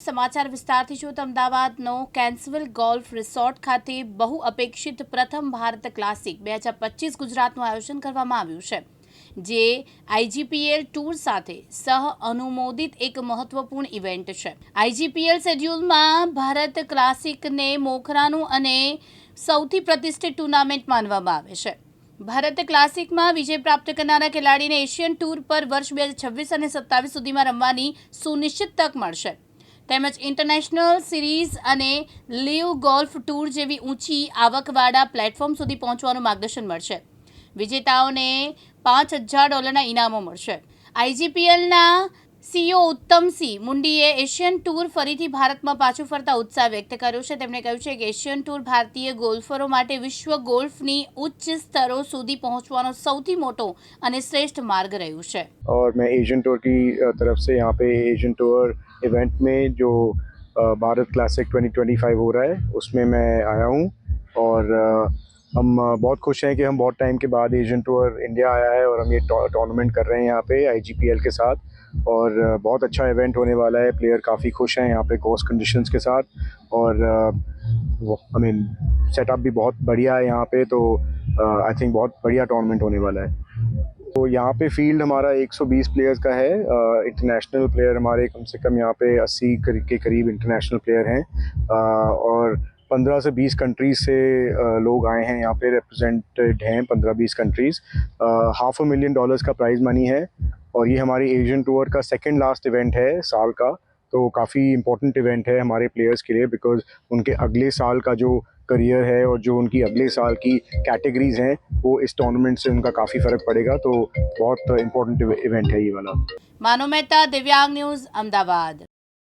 સમાચાર વિસ્તારથી જો અમદાવાદનો કેન્સવેલ ગોલ્ફ રિસોર્ટ ખાતે બહુ અપેક્ષિત પ્રથમ ભારત ક્લાસિક બે હજાર પચીસ ગુજરાતનું આયોજન કરવામાં આવ્યું છે, જે આઈજીપીએલ ટૂર સાથે સહ અનુમોદિત એક મહત્વપૂર્ણ ઇવેન્ટ છે. આઈજીપીએલ શેડ્યુલમાં ભારત ક્લાસિકને મોખરાનું અને સૌથી પ્રતિષ્ઠિત ટુર્નામેન્ટ માનવામાં આવે છે. ભારત ક્લાસિકમાં વિજય પ્રાપ્ત કરનારા ખેલાડીને એશિયન ટૂર પર વર્ષ બે હજાર છવ્વીસ અને સત્તાવીસ સુધીમાં રમવાની સુનિશ્ચિત તક મળશે. તેમજ ઇન્ટરનેશનલ સિરીઝ અને લીવ ગોલ્ફ ટૂર જેવી ઊંચી આવકવાળા પ્લેટફોર્મ સુધી પહોંચવાનું માર્ગદર્શન મળશે વિજેતાઓને પાંચ હજાર ડોલરના ઇનામો મળશે આઈજીપીએલના સીઓ ઉત્તમસિંહ મુંડીએ એશિયન ટૂર ફરીથી ભારતમાં પાછું ફરતા ઉત્સાહ વ્યક્ત કર્યો છે તેમણે કહ્યું છે કે એશિયન ટૂર ભારતીય ગોલ્ફરો માટે વિશ્વ ગોલ્ફની ઉચ્ચ સ્તરો સુધી પહોંચવાનો સૌથી મોટો અને શ્રેષ્ઠ માર્ગ રહ્યું છે और मैं एशियन टूर की अ, तरफ से यहाँ पे एशियन टूर इवेंट में जो भारत क्लासिक 2025 हो रहा है, उसमें मैं आया हूँ और हम बहुत खुश हैं कि हम बहुत टाइम के बाद एशियन टूर इंडिया आया है और हम ये टूर्नामेंट कर रहे हैं यहाँ पे आईजीपीएल के साथ और बहुत अच्छा इवेंट होने वाला है प्लेयर काफ़ी खुश हैं यहाँ पे कोर्स कंडीशंस के साथ और आई मीन सेटअप भी बहुत बढ़िया है यहाँ पे तो आई थिंक बहुत बढ़िया टूर्नामेंट होने वाला है। तो यहाँ पे फ़ील्ड हमारा 120 प्लेयर्स का है। इंटरनेशनल प्लेयर हमारे कम से कम यहाँ पे 80 के करीब इंटरनेशनल प्लेयर हैं। और 15 से 20 कंट्रीज़ से लोग आए हैं। यहाँ पे रिप्रेजेंटेड हैं 15-20 countries half a million dollars का प्राइज मनी है। और ये हमारी एशियन टूर का सेकेंड लास्ट इवेंट है साल का। तो काफ़ी इम्पोर्टेंट इवेंट है हमारे प्लेयर्स के लिए बिकॉज़ उनके अगले साल का जो करियर है और जो उनकी अगले साल की कैटेगरीज हैं, वो इस टूर्नामेंट से उनका काफ़ी फ़र्क पड़ेगा। तो बहुत इंपॉर्टेंट इवेंट है ये वाला। मानो मेहता, दिव्यांग न्यूज़, अहमदाबाद।